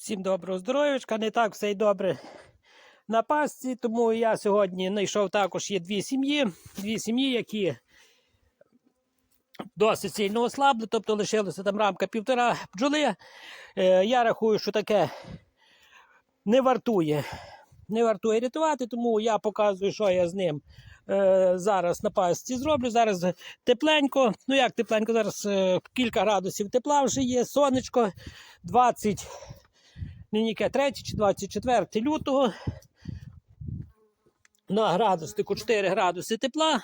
Всім доброго здоров'ячка, не так все й добре на пасці, тому я сьогодні знайшов також є дві сім'ї, дві сім'ї, які досить сильно ослабли, тобто лишилося там рамка півтора бджоли. Е, я рахую, що таке не вартує. Не вартує рятувати, тому я показую, що я з ним е, зараз на пасці зроблю. Зараз тепленько. Ну як тепленько, зараз е, кілька градусів тепла вже є, сонечко 20 нині 3 чи 24 лютого. На градуснику 4 градуси тепла,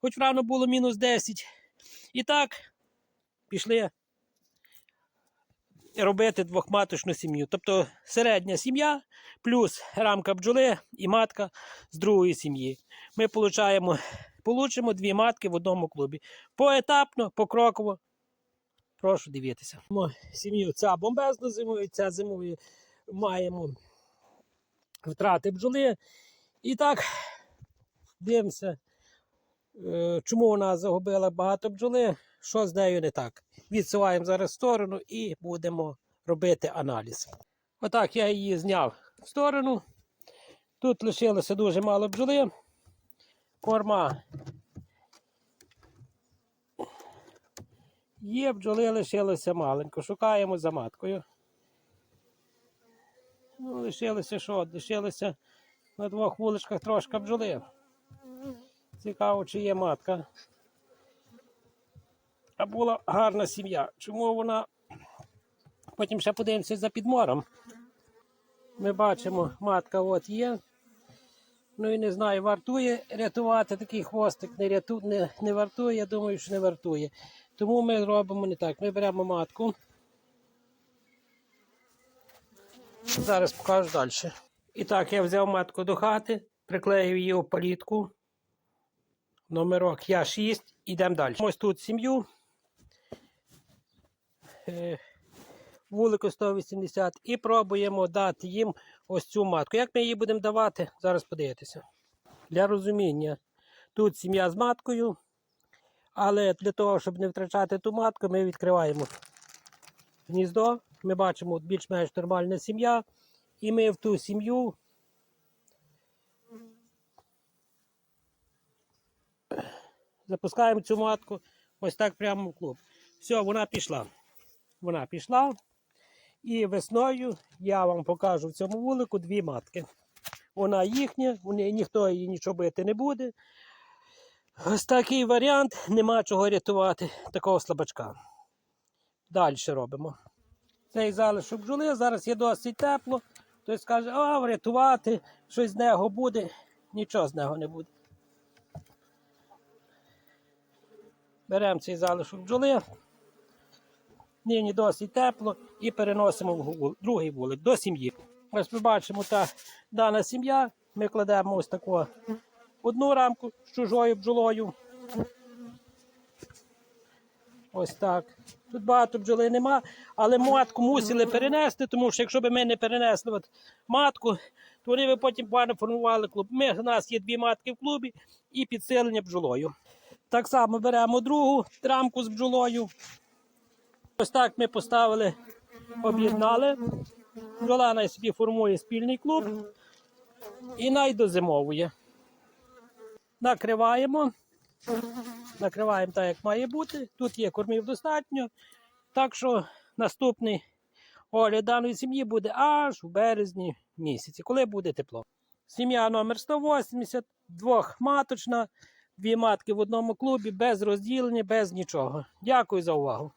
хоч рано було мінус 10. І так, пішли робити двохматочну сім'ю. Тобто середня сім'я плюс рамка бджоли і матка з другої сім'ї. Ми получимо дві матки в одному клубі. Поетапно, покроково. Прошу дивитися. Сім'ю ця бомбезно зимує, ця зимує маємо втрати бджоли. І так, дивимося, е, чому вона загубила багато бджоли, що з нею не так. Відсуваємо зараз в сторону і будемо робити аналіз. Отак я її зняв в сторону. Тут лишилося дуже мало бджоли. Корма Є бджоли лишилося маленько. Шукаємо за маткою. Ну, лишилося що? Лишилося на двох вуличках трошки бджоли. Цікаво, чи є матка. А була гарна сім'я. Чому вона? Потім ще подивимося за підмором. Ми бачимо, матка от є. Ну і не знаю, вартує рятувати такий хвостик, не, ряту, не, не вартує, я думаю, що не вартує. Тому ми робимо не так. Ми беремо матку. Зараз покажу далі. І так, я взяв матку до хати, приклеїв її у палітку. Номерок я 6. Йдемо далі. Ось тут сім'ю. Е, Вулику 180 і пробуємо дати їм ось цю матку. Як ми її будемо давати, зараз подивитися. Для розуміння, тут сім'я з маткою, але для того, щоб не втрачати ту матку, ми відкриваємо гніздо. Ми бачимо більш-менш нормальна сім'я, і ми в ту сім'ю запускаємо цю матку ось так прямо в клуб. Все, вона пішла. Вона пішла. І весною я вам покажу в цьому вулику дві матки. Вона їхня, ніхто її нічого бити не буде. Ось такий варіант, нема чого рятувати такого слабачка. Далі робимо. Цей залишок бджоли, зараз є досить тепло. Хтось скаже, а врятувати, щось з нього буде. Нічого з нього не буде. Беремо цей залишок бджоли. Нині досить тепло і переносимо в другий вулик до сім'ї. Ось ми бачимо, та дана сім'я. Ми кладемо ось таку одну рамку з чужою бджолою. Ось так. Тут багато бджоли нема, але матку мусили перенести, тому що якщо б ми не перенесли от матку, то вони б потім погано формували клуб. Ми, у нас є дві матки в клубі і підсилення бджолою. Так само беремо другу рамку з бджолою. Ось так ми поставили, об'єднали. Бджола най собі формує спільний клуб і найдозимовує. Накриваємо. Накриваємо так, як має бути. Тут є кормів достатньо. Так що наступний огляд даної сім'ї буде аж в березні місяці, коли буде тепло. Сім'я номер 180, двохматочна, дві матки в одному клубі, без розділення, без нічого. Дякую за увагу.